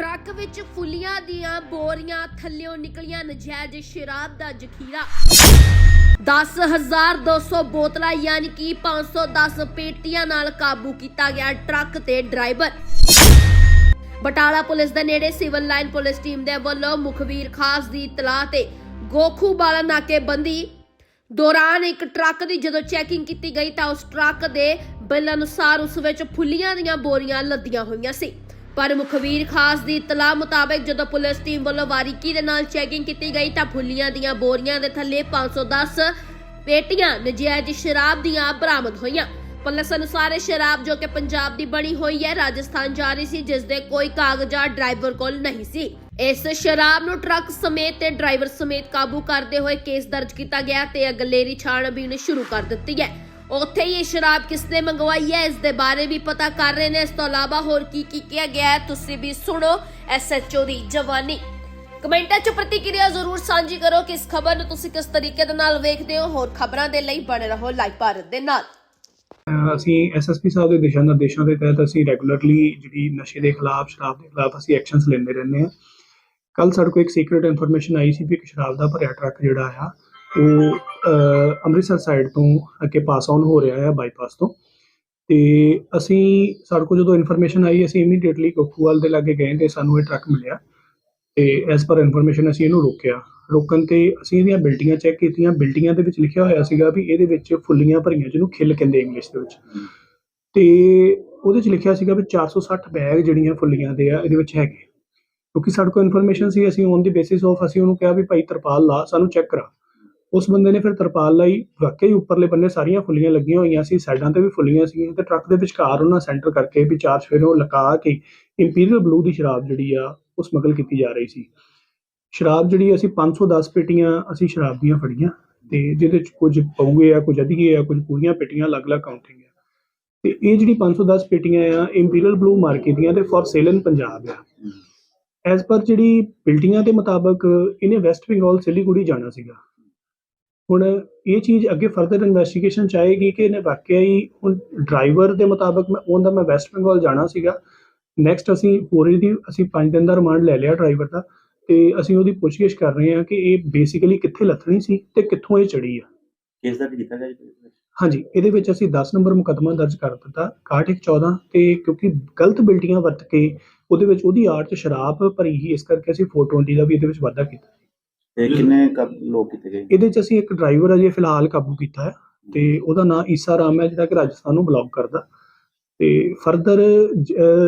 Truck ਵਿੱਚ ਫੁੱਲੀਆਂ ਦੀਆਂ ਬੋਰੀਆਂ ਥੱਲਿਓਂ ਨਿਕਲੀਆਂ ਨਜਾਇਜ਼ ਸ਼ਰਾਬ ਦਾ ਜ਼ਖੀਰਾ। 10200 ਬੋਤਲਾਂ ਯਾਨੀ ਕਿ 510 ਪੇਟੀਆਂ ਨਾਲ ਕਾਬੂ ਕੀਤਾ ਗਿਆ ਟਰੱਕ ਤੇ ਡਰਾਈਵਰ। ਬਟਾਲਾ ਪੁਲਿਸ ਦੇ ਨੇੜੇ ਸਿਵਲ ਲਾਈਨ ਪੁਲਿਸ ਟੀਮ ਦੇ ਵੱਲੋਂ ਮੁਖਬੀਰ ਖਾਸ ਦੀ ਤਲਾਹ ਤੇ ਗੋਖੂ ਬਾਲਾ ਨਾਕੇਬੰਦੀ ਦੌਰਾਨ ਇੱਕ ਟਰੱਕ ਦੀ ਜਦੋਂ ਚੈਕਿੰਗ ਕੀਤੀ ਗਈ ਤਾਂ ਉਸ ਟਰੱਕ ਦੇ ਬਿੱਲ ਅਨੁਸਾਰ ਉਸ ਵਿੱਚ ਫੁੱਲੀਆਂ ਦੀਆਂ ਬੋਰੀਆਂ ਲੱਦੀਆਂ ਹੋਈਆਂ ਸੀ। ਪਰ ਮੁਖਬੀਰ ਖਾਸ ਦੀ ਇਤਲਾਹ ਮੁਤਾਬਕ ਜਦੋਂ ਪੁਲਿਸ ਟੀਮ ਵੱਲੋਂ ਬਾਰੀਕੀ ਦੇ ਨਾਲ ਚੈਕਿੰਗ ਕੀਤੀ ਗਈ ਤਾਂ ਫੁੱਲੀਆਂ ਦੀਆਂ ਬੋਰੀਆਂ ਦੇ ਥੱਲੇ 510 ਪੇਟੀਆਂ, ਨਜਾਇਜ਼ ਸ਼ਰਾਬ ਦੀਆਂ ਬਰਾਮਦ ਹੋਈਆਂ। ਪੁਲਿਸ ਅਨੁਸਾਰ ਇਹ ਸ਼ਰਾਬ ਜੋ ਕਿ ਪੰਜਾਬ ਦੀ ਬਣੀ ਹੋਈ ਹੈ, ਰਾਜਸਥਾਨ ਜਾ ਰਹੀ ਸੀ ਜਿਸ ਦੇ ਕੋਈ ਕਾਗਜ਼ਾਤ ਡਰਾਈਵਰ ਕੋਲ ਨਹੀਂ ਸੀ। ਇਸ ਸ਼ਰਾਬ ਨੂੰ ਟਰੱਕ ਸਮੇਤ ਤੇ ਡਰਾਈਵਰ ਸਮੇਤ ਕਾਬੂ ਕਰਦੇ ਹੋਏ ਕੇਸ ਦਰਜ ਕੀਤਾ ਗਿਆ ਤੇ ਅਗਲੇਰੀ ਛਾਣਬੀਣ ਸ਼ੁਰੂ ਕਰ ਦਿੱਤੀ ਹੈ। ਉੱਥੇ ਹੀ ਇਹ ਸ਼ਰਾਬ ਕਿਸ ਮੰਗਵਾਈ ਹੈ? ਇਸ ਦੇ ਬਾਰੇ ਵੀ ਪਤਾ ਕਰ ਰਹੇ ਨੇ। ਇਸ ਤੋਂ ਇਲਾਵਾ ਹੋਰ ਕੀ ਕੀ ਕਿਹਾ ਗਿਆ ਹੈ? ਤੁਸੀਂ ਵੀ ਸੁਣੋ ਐਸਐਚਓ ਦੀ ਜਵਾਨੀ। ਕਮੈਂਟਾਂ 'ਚ ਪ੍ਰਤੀਕਿਰਿਆ ਜ਼ਰੂਰ ਸਾਂਝੀ ਕਰੋ ਕਿ ਇਸ ਖਬਰ ਨੂੰ ਤੁਸੀਂ ਕਿਸ ਤਰੀਕੇ ਦੇ ਨਾਲ ਵੇਖਦੇ ਹੋ? ਹੋਰ ਖਬਰਾਂ ਦੇ ਲਈ ਬਣੇ ਰਹੋ ਲਾਈਵ ਭਾਰਤ ਦੇ ਨਾਲ। ਅਸੀਂ ਐਸਐਸਪੀ ਸਾਹਿਬ ਦੇ ਦਿਸ਼ਾ ਨਿਰਦੇਸ਼ਾਂ ਦੇ ਤਹਿਤ ਅਸੀਂ ਰੈਗੂਲਰਲੀ ਜਿਹੜੀ ਨਸ਼ੇ ਦੇ ਖਿਲਾਫ, ਸ਼ਰਾਬ ਦੇ ਖਿਲਾਫ ਅਸੀਂ ਐਕਸ਼ਨਸ ਲੈਂਦੇ ਰਹਿੰਦੇ ਹਾਂ। ਕੱਲ ਸਾਡੇ ਕੋਲ ਇੱਕ ਸੀਕ੍ਰੀਟ ਇਨਫੋਰਮੇਸ਼ਨ ਆਈ ਸੀ ਵੀ ਇੱਕ ਸ਼ਰਾਬ ਦਾ ਭਰਿਆ ਟਰੱਕ ਜਿਹੜਾ ਆ, ਉਹ ਅੰਮ੍ਰਿਤਸਰ ਸਾਈਡ ਤੋਂ ਅੱਗੇ ਪਾਸ ਆਨ ਹੋ ਰਿਹਾ ਹੈ ਬਾਈਪਾਸ ਤੋਂ। ਤੇ ਅਸੀਂ ਸਾਡੇ ਕੋਲ ਜਦੋਂ ਇਨਫੋਰਮੇਸ਼ਨ ਆਈ ਅਸੀਂ ਇਮੀਡੀਏਟਲੀ ਕੋਖੂਵਾਲ ਦੇ ਲਾਗੇ ਗਏ ਤੇ ਸਾਨੂੰ ਇਹ ਟਰੱਕ ਮਿਲਿਆ। ਤੇ ਐਸ ਪਰ ਇਨਫੋਰਮੇਸ਼ਨ ਅਸੀਂ ਇਹਨੂੰ ਰੋਕਿਆ। ਰੋਕਣ ਤੇ ਅਸੀਂ ਇਹਦੀਆਂ ਬਿਲਡਿੰਗਾਂ ਚੈੱਕ ਕੀਤੀਆਂ। ਬਿਲਡਿੰਗਾਂ ਦੇ ਵਿੱਚ ਲਿਖਿਆ ਹੋਇਆ ਸੀਗਾ ਵੀ ਇਹਦੇ ਵਿੱਚ ਫੁੱਲੀਆਂ ਭਰੀਆਂ ਜਿਹਨੂੰ ਖਿੱਲ ਕਹਿੰਦੇ ਇੰਗਲਿਸ਼ ਦੇ ਵਿੱਚ। ਤੇ ਉਹਦੇ 'ਚ ਲਿਖਿਆ ਸੀਗਾ ਵੀ 460 ਬੈਗ ਜਿਹੜੀਆਂ ਫੁੱਲੀਆਂ ਦੇ ਆ ਇਹਦੇ ਵਿੱਚ ਹੈਗੇ। ਕਿਉਂਕਿ ਸਾਡੇ ਕੋਲ ਇਨਫੋਰਮੇਸ਼ਨ ਸੀ ਅਸੀਂ ਔਨ ਦੀ ਬੇਸਿਸ ਆਫ ਅਸੀਂ ਉਹਨੂੰ ਕਿਹਾ ਵੀ ਭਾਈ ਤਰਪਾਲ ਲਾ ਸਾਨੂੰ ਚੈੱਕ ਕਰਾ। ਉਸ ਬੰਦੇ ਨੇ ਫਿਰ ਤਰਪਾਲ ਲਾਈ ਵਾਕਈ ਉੱਪਰਲੇ ਬੰਨੇ ਸਾਰੀਆਂ ਫੁੱਲੀਆਂ ਲੱਗੀਆਂ ਹੋਈਆਂ ਸੀ ਸਾਈਡਾਂ ਤੇ ਵੀ ਫੁੱਲੀਆਂ ਸੀਗੀਆਂ ਤੇ ਟਰੱਕ ਦੇ ਵਿਚਕਾਰ ਉਹਨਾਂ ਸੈਂਟਰ ਕਰਕੇ ਵੀ ਚਾਰ ਸਫੇਰੇ ਉਹ ਲਗਾ ਕੇ ਇੰਪੀਰੀਅਲ ਬਲੂ ਦੀ ਸ਼ਰਾਬ ਜਿਹੜੀ ਆ ਉਹ ਸਮਗਲ ਕੀਤੀ ਜਾ ਰਹੀ ਸੀ। ਸ਼ਰਾਬ ਜਿਹੜੀ ਅਸੀਂ 510 ਪੇਟੀਆਂ ਅਸੀਂ ਸ਼ਰਾਬ ਦੀਆਂ ਫੜੀਆਂ ਤੇ ਜਿਹਦੇ ਚ ਕੁਝ ਪਊਗੇ ਆ ਕੁਝ ਅਧੀਏ ਆ ਕੁਝ ਪੂਰੀਆਂ ਪੇਟੀਆਂ ਅਲੱਗ-ਅਲੱਗ ਕਾਊਂਟਿੰਗ ਆ। ਤੇ ਇਹ ਜਿਹੜੀ 510 ਪੇਟੀਆਂ ਆ ਇੰਪੀਰੀਅਲ ਬਲੂ ਮਾਰਕੇ ਦੀਆਂ ਤੇ ਫॉर ਸੇਲ ਇਨ ਪੰਜਾਬ ਆ। ਐਸ ਪਰ ਜਿਹੜੀ ਬਿਲਡਿੰਗਾਂ ਦੇ ਮੁਤਾਬਕ ਇਹਨੇ ਵੈਸਟ ਬੰਗਾਲ ਸਿਲੀਗੁੜੀ ਜਾਣਾ ਸੀਗਾ। ਹੁਣ ਇਹ ਚੀਜ਼ ਅੱਗੇ ਫਰਦਰ ਇਨਵੈਸਟੀਗੇਸ਼ਨ ਚਾਹੇਗੀ ਕਿ ਇਹਨੇ ਵਾਕਿਆ ਹੀ ਹੁਣ ਡਰਾਈਵਰ ਦੇ ਮੁਤਾਬਕ ਮੈਂ ਉਹਦਾ ਮੈਂ ਵੈਸਟ ਬੰਗਾਲ ਜਾਣਾ ਸੀਗਾ। ਨੈਕਸਟ ਅਸੀਂ ਹੋਰ ਇਹਦੀ ਅਸੀਂ 5 ਦਿਨ ਦਾ ਰਿਮਾਂਡ ਲੈ ਲਿਆ ਡਰਾਈਵਰ ਦਾ ਤੇ ਅਸੀਂ ਉਹਦੀ ਪੁੱਛਗਿੱਛ ਕਰ ਰਹੇ ਹਾਂ ਕਿ ਇਹ ਬੇਸਿਕਲੀ ਕਿੱਥੇ ਲੱਥਣੀ ਸੀ ਤੇ ਕਿੱਥੋਂ ਇਹ ਚੜੀ ਆ। ਕੇਸ ਦਰਜ ਕੀਤਾ ਗਿਆ ਜੀ? ਹਾਂਜੀ ਇਹਦੇ ਵਿੱਚ ਅਸੀਂ 10 ਨੰਬਰ ਮੁਕੱਦਮਾ ਦਰਜ ਕਰ ਦਿੱਤਾ 6114 ਤੇ ਕਿਉਂਕਿ ਗਲਤ ਬਿਲਟੀਆਂ ਵਰਤ ਕੇ ਉਹਦੇ ਵਿੱਚ ਉਹਦੀ ਆੜ ਚ ਸ਼ਰਾਬ ਭਰੀ ਹੀ ਇਸ ਕਰਕੇ ਅਸੀਂ 420 ਦਾ ਵੀ ਇਹਦੇ ਵਿੱਚ ਵਾਧਾ ਕੀਤਾ। ਤੇ ਕਿੰਨੇ ਕਬ ਲੋਕ ਕੀਤੇ ਗਏ? ਇਹਦੇ ਚ ਅਸੀਂ ਇੱਕ ਡਰਾਈਵਰ ਅਜੇ ਫਿਲਹਾਲ ਕਾਬੂ ਕੀਤਾ ਹੈ ਤੇ ਉਹਦਾ ਨਾਮ ਈਸਾ ਰਾਮ ਹੈ ਜਿਹੜਾ ਕਿ ਰਾਜਸਥਾਨ ਨੂੰ ਬਿਲੋਂਗ ਕਰਦਾ। ਤੇ ਫਰਦਰ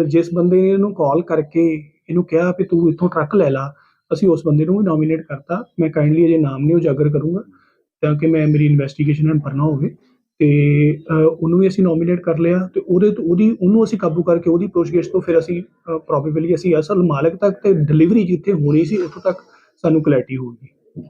ਜਿਸ ਬੰਦੇ ਨੇ ਇਹਨੂੰ ਕਾਲ ਕਰਕੇ ਇਹਨੂੰ ਕਿਹਾ ਵੀ ਤੂੰ ਇੱਥੋਂ ਟਰੱਕ ਲੈ ਲਾ ਅਸੀਂ ਉਸ ਬੰਦੇ ਨੂੰ ਵੀ ਨੋਮੀਨੇਟ ਕਰਤਾ। ਮੈਂ ਕਾਈਂਡਲੀ ਅਜੇ ਨਾਮ ਨਹੀਂ ਉਜਾਗਰ ਕਰੂੰਗਾ ਤਾਂ ਕਿ ਮੈਂ ਮੇਰੀ ਇਨਵੈਸਟੀਗੇਸ਼ਨ ਹਨ ਪਰਨਾ ਹੋਵੇ। ਤੇ ਅਹ, ਉਹਨੂੰ ਵੀ ਅਸੀਂ ਨੋਮੀਨੇਟ ਕਰ ਲਿਆ ਤੇ ਉਹਦੇ ਤੋਂ ਉਹਦੀ ਉਹਨੂੰ ਅਸੀਂ ਕਾਬੂ ਕਰਕੇ ਉਹਦੀ ਪੁੱਛਗਿੱਛ ਤੋਂ ਫਿਰ ਅਸੀਂ ਪ੍ਰੋਬੇਬਲੀ ਅਸੀਂ ਅਸਲ ਮਾਲਕ ਤੱਕ ਤੇ ਡਿਲੀਵਰੀ ਜਿੱਥੇ ਹੋਣੀ ਸੀ ਉੱਥੋਂ ਤੱਕ ਸਾਨੂੰ ਕਲੈਰਿਟੀ ਹੋਊਗੀ।